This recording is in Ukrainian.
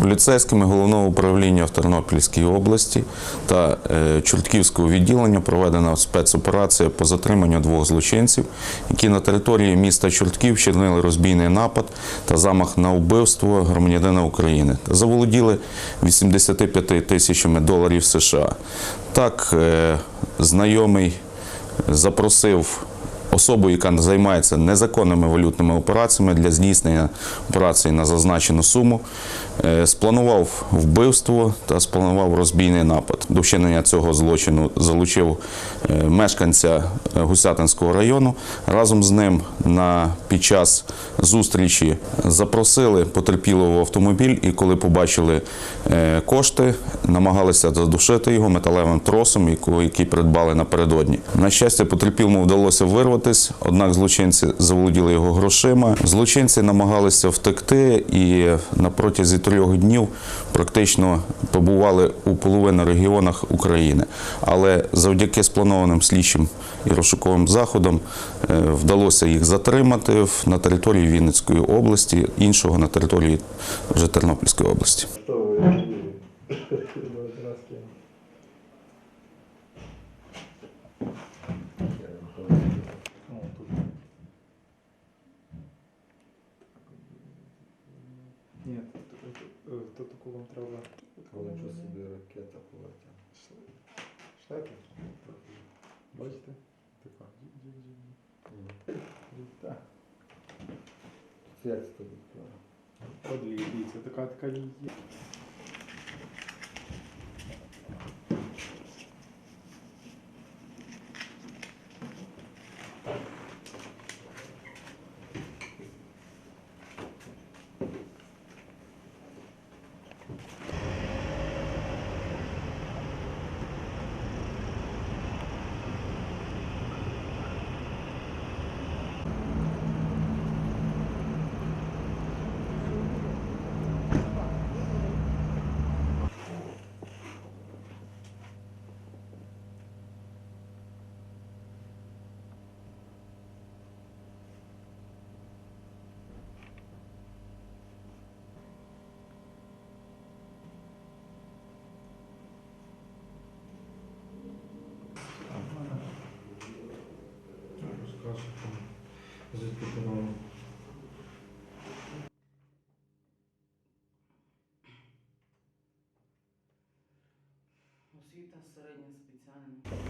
Поліцейськими головного управління в Тернопільській області та е, Чортківського відділення проведена спецоперація по затриманню двох злочинців, які на території міста Чортків вчинили розбійний напад та замах на вбивство громадянина України заволоділи 85 тисячами доларів США. Так, е, знайомий запросив особу, яка займається незаконними валютними операціями для здійснення операцій на зазначену суму, е, спланував вбивство та спланував розбійний напад. До вчинення цього злочину залучив е, мешканця е, Гусятинського району. Разом з ним на під час зустрічі запросили потерпілого в автомобіль, і коли побачили кошти, намагалися задушити його металевим тросом, який придбали напередодні. На щастя, потерпілому вдалося вирватися, однак злочинці заволоділи його грошима. Злочинці намагалися втекти і на протязі трьох днів практично побували у половини регіонах України. Але завдяки спланованим слідчим і розшуковим заходам е, вдалося їх затримати на території Вінницької області, іншого на території вже Тернопільської області. Нет, это- это- это таку вам треба. Нічого собі ракета полетіла. Шлейки? Бачите? Така. Так. Як це тобі? От дивіться, така така є. Розкажи, звідки ти Освіта середня спеціальна.